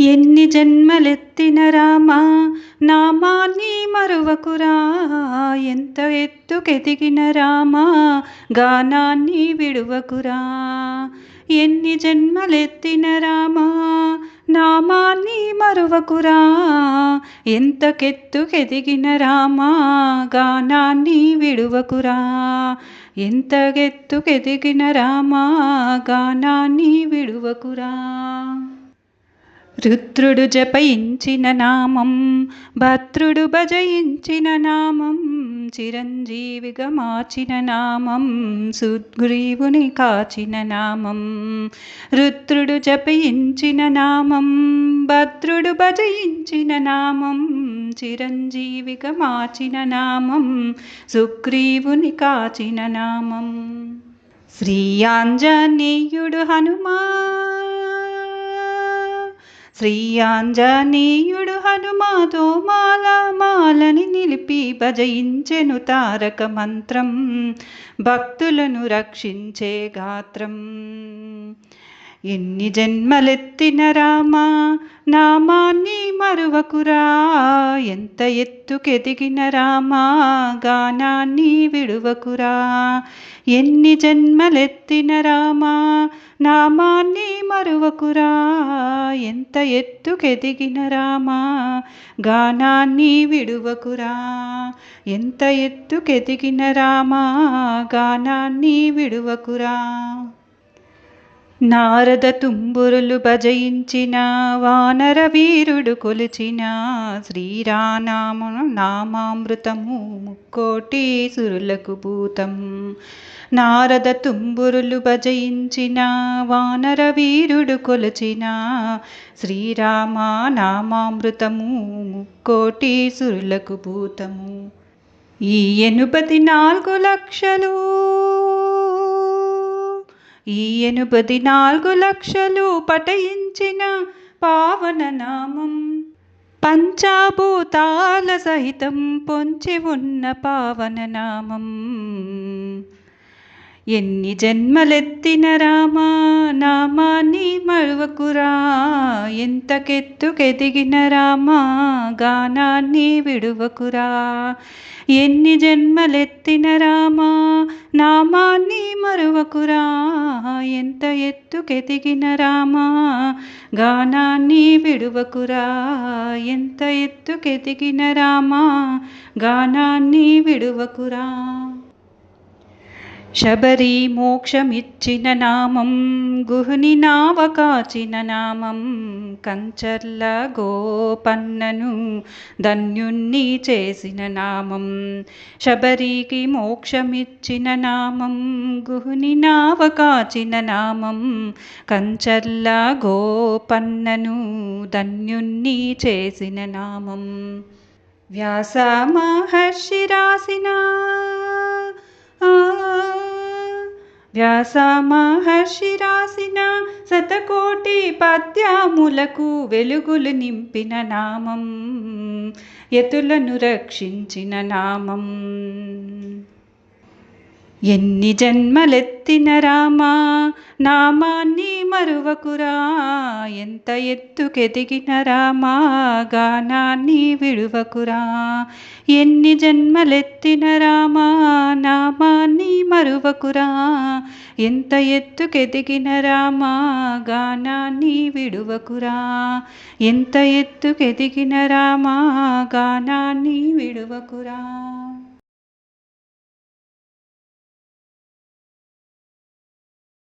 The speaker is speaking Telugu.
ఎన్ని జన్మలెత్తిన రామా? నామాన్ని మరువకురా. ఎంత ఎత్తుకెదిగిన రామా? గానాన్ని విడువకురా. ఎన్ని జన్మలెత్తిన రామా? నామాన్ని మరువకురా. ఎంతకెత్తుకెదిగిన రామా? గానాన్ని విడువకురా. ఎంతకెత్తుకెదిగిన రామా? గానాన్ని విడువకురా. రుద్రుడు జపయించిన నామం భద్రుడు భజయించిన నామం చిరంజీవిగా మార్చిన నామం సుగ్రీవుని కాచిన నామం. రుద్రుడు జపయించిన నామం భద్రుడు భజయించిన నామం చిరంజీవిగా మార్చిన నామం సుగ్రీవుని కాచిన నామం. శ్రీ ఆంజనేయుడు హనుమా శ్రీ ఆంజనేయుడు హనుమాతో మాల మాలని నిలిపి భజయించెను తారక మంత్రం. భక్తులను రక్షించే గాత్రం. ఎన్ని జన్మలెత్తిన రామా నామాన్ని మరువకురా. ఎంత ఎత్తుకెదిగిన రామా గానాన్ని విడువకురా. ఎన్ని జన్మలెత్తిన రామా నామాన్ని మరువకురా. ఎంత ఎత్తుకెదిగిన రామా గానాన్ని విడువకురా. ఎంత ఎత్తుకెదిగిన రామా గానాన్ని విడువకురా. నారద తుంబురులు భజయించిన వానర వీరుడు కొలిచిన శ్రీరానామును నామామృతము ముక్కోటి సురులకు భూతం. నారద తుంబురులు భజయించిన వానర వీరుడు కొలిచిన శ్రీరామ నామామృతము ముక్కోటి సురులకు భూతము. ఈ ఎనుపది నాలుగు లక్షలు ఈ ఎనుపది నాలుగు లక్షలు పటయించిన పావన నామం. పంచాభూతాల సహితం పొంచి ఉన్న పావన నామం. ఎన్ని జన్మలెత్తిన రామా నామాన్ని మరువకురా. ఎంతకెత్తుకెదిగిన రామా గానాన్ని విడువకురా. ఎన్ని జన్మలెత్తిన రామా? నామాన్ని మరువకురా. ఎంత ఎత్తుకెదిగిన రామా? గానాన్ని విడువకురా. ఎంత ఎత్తుకెదిగిన రామా? గానాన్ని విడువకురా. శబరి మోక్షమిచ్చిన నామం గుహుని నావ కాచిన నామం కంచర్ల గోపన్నను ధన్యుణ్ణి చేసిన నామం. శబరికి మోక్షమిచ్చిన నామం గుహుని నావ కాచిన నామం కంచర్ల గోపన్నను ధన్యుణ్ణి చేసిన నామం. వ్యాస మహర్షి రాసిన వ్యాస మహర్షి రాసిన శతకోటి పద్యాములకు వెలుగులు నింపిన నామం యతులను రక్షించిన నామం. ఎన్ని జన్మలెత్తిన రామా నామాన్ని మరువకురా ఎంత ఎత్తుకెదిగిన రామా గానాన్ని విడువకురా. ఎన్ని జన్మలెత్తిన రామా నామాన్ని మరువకురా ఎంత ఎత్తుకెదిగిన రామా గానాన్ని విడువకురా. ఎంత ఎత్తుకెదిగిన రామా గానాన్ని విడువకురా.